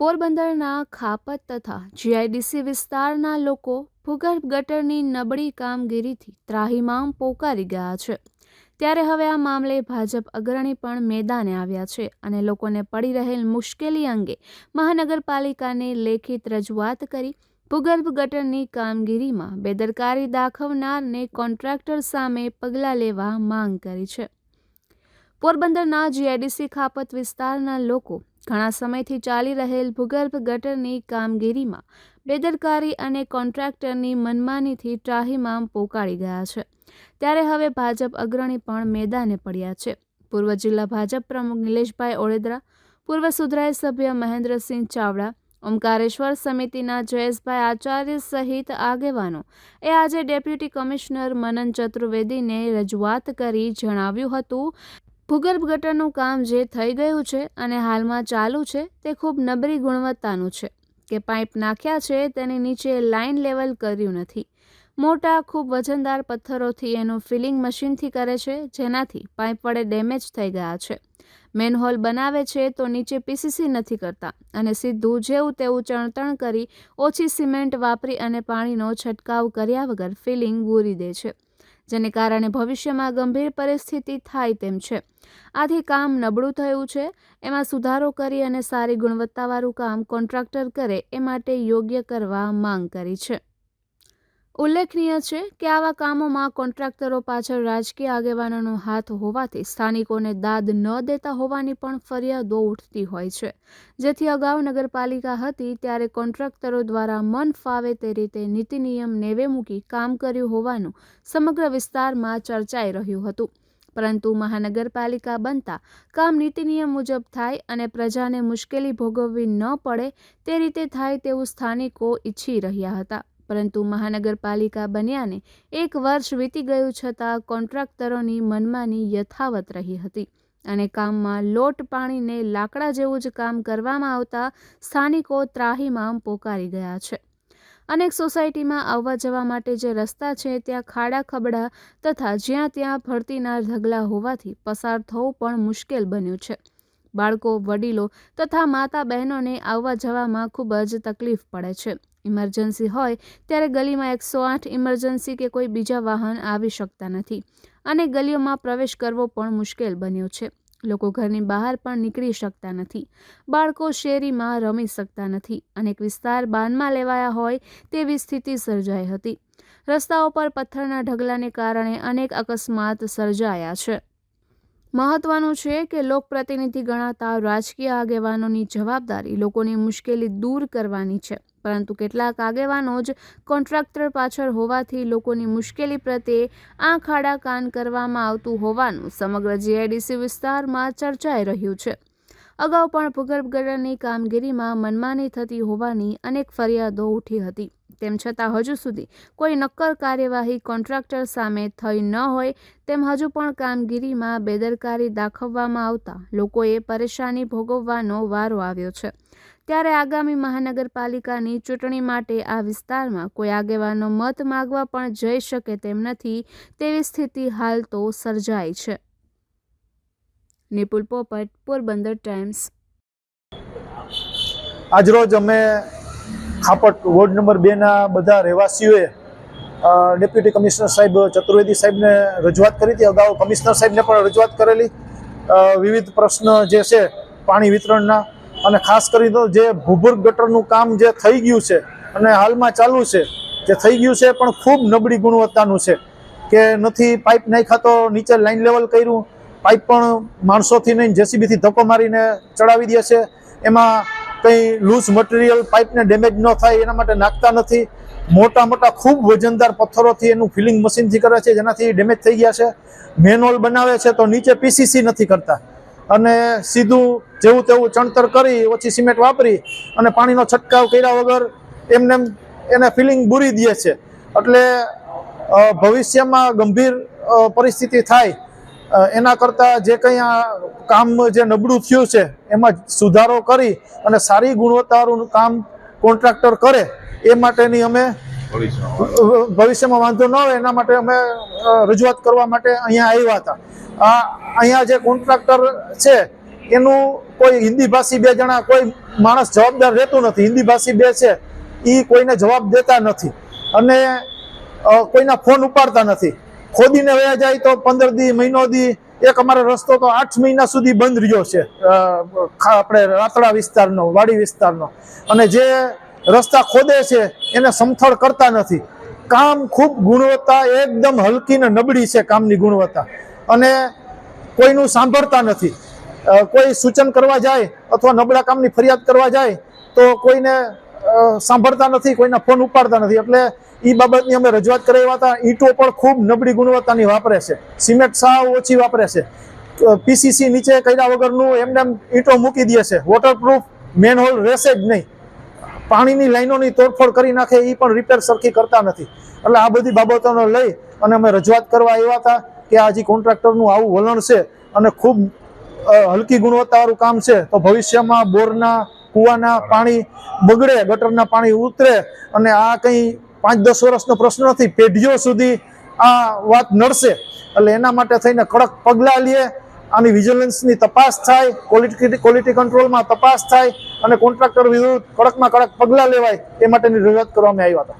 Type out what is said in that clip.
પોરબંદરના ખાપત તથા જીઆઈડીસી વિસ્તારના લોકો ભૂગર્ભ ગટરની નબળી કામગીરીથી ત્રાહિમામ પોકારી ગયા છે. ત્યારે હવે આ મામલે ભાજપ અગ્રણી પણ મેદાને આવ્યા છે અને લોકોને પડી રહેલ મુશ્કેલી અંગે મહાનગરપાલિકાને લેખિત રજૂઆત કરી ભૂગર્ભ ગટરની કામગીરીમાં બેદરકારી દાખવનારને કોન્ટ્રાક્ટર સામે પગલાં લેવા માંગ કરી છે. પોરબંદરના જીઆઈડીસી ખાપત વિસ્તારના લોકો ઘણા સમયથી ચાલી રહેલ ભૂગર્ભ ગટરની કામગીરીમાં બેદરકારી અને કોન્ટ્રાક્ટરની મનમાનીથી ત્રાહિમામ પોકાળી ગયા છે. ત્યારે હવે ભાજપ અગ્રણી પણ મેદાને પડ્યા છે. પૂર્વ જિલ્લા ભાજપ પ્રમુખ નિલેશભાઈ ઓળેદરા પૂર્વ સુધરાય સભ્ય મહેન્દ્રસિંહ ચાવડા, ઓમકારેશ્વર સમિતિના જયેશભાઈ આચાર્ય સહિત આગેવાનો એ આજે ડેપ્યુટી કમિશનર મનન ચતુર્વેદીને રજૂઆત કરી જણાવ્યું હતું ભૂગર્ભ ગટરનું કામ જે થઈ ગયું છે અને હાલમાં ચાલુ છે તે ખૂબ નબળી ગુણવત્તાનું છે. કે પાઇપ નાખ્યા છે તેની નીચે લાઇન લેવલ કર્યું નથી. મોટા, ખૂબ વજનદાર પથ્થરોથી એનું ફિલિંગ મશીનથી કરે છે, જેનાથી પાઇપ વડે ડેમેજ થઈ ગયા છે. મેનહોલ બનાવે છે તો નીચે પીસીસી નથી કરતા અને સીધું જેવું તેવું ચણતણ કરી ઓછી સિમેન્ટ વાપરી અને પાણીનો છંટકાવ કર્યા વગર ફિલિંગ બૂરી દે છે. જેને કારણે ભવિષ્યમાં ગંભીર પરિસ્થિતિ થાય તેમ છે. આથી કામ નબળું થયું છે. એમાં સુધારો કરી અને સારી ગુણવત્તાવાળું કામ કોન્ટ્રાક્ટર કરે એ માટે યોગ્ય કરવા માંગ કરી છે. ઉલ્લેખનીય છે કે આવા કામોમાં કોન્ટ્રાક્ટરો પાછળ રાજકીય આગેવાનોનો હાથ હોવાથી સ્થાનિકોને દાદ ન દેતા હોવાની પણ ફરિયાદો ઉઠતી હોય છે. જેથી અગાઉ નગરપાલિકા હતી ત્યારે કોન્ટ્રાક્ટરો દ્વારા મન ફાવે તે રીતે નીતિ નિયમ નેવે મૂકી કામ કર્યું હોવાનું સમગ્ર વિસ્તારમાં ચર્ચાઈ રહ્યું હતું. પરંતુ મહાનગરપાલિકા બનતા કામ નીતિ નિયમ મુજબ થાય અને પ્રજાને મુશ્કેલી ભોગવવી ન પડે તે રીતે થાય તેવું સ્થાનિકો ઈચ્છી રહ્યા હતા. પરંતુ મહાનગરપાલિકા બન્યાને એક વર્ષ વીતી ગયું છતાં કોન્ટ્રાક્ટરોની મનમાની યથાવત રહી હતી અને કામમાં લોટ પાણીને લાકડા જેવું જ કામ કરવામાં આવતા સ્થાનિકો ત્રાહીમામ પોકારી ગયા છે. અનેક સોસાયટીમાં આવવા જવા માટે જે રસ્તા છે ત્યાં ખાડા ખબડા તથા જ્યાં ત્યાં ફરતીના ઢગલા હોવાથી પસાર થવું પણ મુશ્કેલ બન્યું છે. બાળકો, વડીલો તથા માતા બહેનોને આવવા જવામાં ખૂબ જ તકલીફ પડે છે. ઇમરજન્સી હોય ત્યારે ગલીમાં એકસો આઠ ઇમરજન્સી કે કોઈ બીજા વાહન આવી શકતા નથી અને ગલીઓમાં પ્રવેશ કરવો પણ મુશ્કેલ બન્યો છે. લોકો ઘરની બહાર પણ નીકળી શકતા નથી. બાળકો શેરીમાં રમી શકતા નથી અનેક વિસ્તાર બાનમાં લેવાયા હોય તેવી સ્થિતિ સર્જાઈ હતી. રસ્તાઓ પર પથ્થરના ઢગલાને કારણે અનેક અકસ્માત સર્જાયા છે. મહત્વનું છે કે લોકપ્રતિનિધિ ગણાતા રાજકીય આગેવાનોની જવાબદારી લોકોની મુશ્કેલી દૂર કરવાની છે. પરંતુ કેટલાક આગેવાનો જ કોન્ટ્રાક્ટર પાછળ હોવાથી લોકોની મુશ્કેલી પ્રત્યે આંખ આડા કાન કરવામાં આવતું હોવાનું સમગ્ર જીઆઈડીસી વિસ્તારમાં ચર્ચાઈ રહ્યું છે. અગાઉ પણ ભૂગર્ભગડની કામગીરીમાં મનમાની થતી હોવાની અનેક ફરિયાદો ઉઠી હતી. તેમ છતાં હજુ સુધી કોઈ નક્કર કાર્યવાહી કોન્ટ્રાક્ટર સામે થઈ ન હોય તેમ હજુ પણ કામગીરીમાં બેદરકારી દાખવવામાં આવતા લોકોએ પરેશાની ભોગવવાનો વારો આવ્યો છે. ત્યારે આગામી મહાનગરપાલિકાની ચૂંટણી માટે આ વિસ્તારમાં કોઈ આગેવાનો મત માગવા પણ જઈ શકે તેમ નથી તેવી સ્થિતિ હાલ તો સર્જાઈ છે. નિપુલ પોપટ પોરબંદર ટાઈમ્સ. આજરોજ અમે ખાપટ વોર્ડ નંબર બેના બધા રહેવાસીઓએ ડેપ્યુટી કમિશનર સાહેબ ચતુર્વેદી સાહેબને રજૂઆત કરી હતી. અગાઉ કમિશનર સાહેબને પણ રજૂઆત કરેલી. વિવિધ પ્રશ્ન જે છે, પાણી વિતરણના અને ખાસ કરી તો જે ભૂગર્ભ ગટરનું કામ જે થઈ ગયું છે અને હાલમાં ચાલુ છે, જે થઈ ગયું છે, પણ ખૂબ નબળી ગુણવત્તાનું છે કે નથી પાઇપ નાખ્યા તો નીચે લાઇન લેવલ કર્યું પાઇપ પણ માણસોથી નહીં, જેસીબીથી ધક્કો મારીને ચડાવી દે છે. એમાં કંઈ લૂઝ મટીરિયલ પાઇપને ડેમેજ ન થાય, એના માટે નાખતા નથી. મોટા મોટા ખૂબ વજનદાર પથ્થરોથી એનું ફિલિંગ મશીનથી કરે છે, જેનાથી ડેમેજ થઈ ગયા છે. મેનહોલ બનાવે છે તો નીચે પીસીસી નથી કરતા. અને સીધું જેવું તેવું ચણતર કરી, ઓછી સિમેન્ટ વાપરી અને પાણીનો છંટકાવ કર્યા વગર એમને એને ફિલિંગ બુરી દે છે. એટલે ભવિષ્યમાં ગંભીર પરિસ્થિતિ થાય એના કરતાં જે કંઈ આ કામ જે નબળું થયું છે, એમાં સુધારો કરી અને સારી ગુણવત્તાવાળું કામ કોન્ટ્રાક્ટર કરે, એ માટેની અમે ભવિષ્યમાં વાંધો ન આવે, એના માટે અમે રજૂઆત કરવા માટે અહીંયા આવ્યા હતા. આ અહીંયા જે કોન્ટ્રાક્ટર છે, એનું કોઈ હિન્દી ભાષી બે જણા, કોઈ માણસ જવાબદાર રહેતું નથી. હિન્દી ભાષી બે છે એ કોઈને જવાબ દેતા નથી અને કોઈના ફોન ઉપાડતા નથી. ખોદીને વયા જાય તો પંદર દી, મહિનો દી, એક અમારો રસ્તો તો આઠ મહિના સુધી બંધ રહ્યો છે. આપણે રાતડા વિસ્તારનો, વાડી વિસ્તારનો. અને જે રસ્તા ખોદે છે, એને સમથળ કરતા નથી. કામ ખૂબ ગુણવત્તા એકદમ હલકી ને નબળી છે કામની ગુણવત્તા. અને કોઈનું સાંભળતા નથી. કોઈ સૂચન કરવા જાય અથવા નબળા કામની ફરિયાદ કરવા જાય, તો કોઈને સાંભળતા નથી, કોઈના ફોન ઉપાડતા નથી. એટલે એ બાબતની અમે રજૂઆત કરાવ્યા હતા. ઈંટો પણ ખૂબ નબળી ગુણવત્તાની વાપરે છે. સિમેન્ટ સાવ ઓછી વાપરે છે. પીસીસી નીચે કર્યા વગરનું એમને ઈંટો મૂકી દે છે. વોટરપ્રૂફ મેનહોલ રહેશે જ નહીં. પાણીની લાઈનોની તોડફોડ કરી નાખે એ પણ રિપેર સરખી કરતા નથી. એટલે આ બધી બાબતોને લઈ અને અમે રજૂઆત કરવા આવ્યા હતા કે આ કોન્ટ્રાક્ટરનું આવું વલણ છે અને ખૂબ હલકી ગુણવત્તાવાળું કામ છે. તો ભવિષ્યમાં બોરના કૂવાના પાણી બગડે, ગટરના પાણી ઉતરે અને આ કંઈ પાંચ દસ વર્ષનો પ્રશ્ન નથી, પેઢીઓ સુધી આ વાત નડશે. એટલે એના માટે થઈને કડક પગલાં લઈએ આની વિજિલન્સની તપાસ થાય ક્વોલિટી ક્વોલિટી કંટ્રોલમાં તપાસ થાય અને કોન્ટ્રાક્ટર વિરુદ્ધ કડકમાં કડક પગલાં લેવાય, એ માટેની રજૂઆત કરવામાં આવ્યા હતા.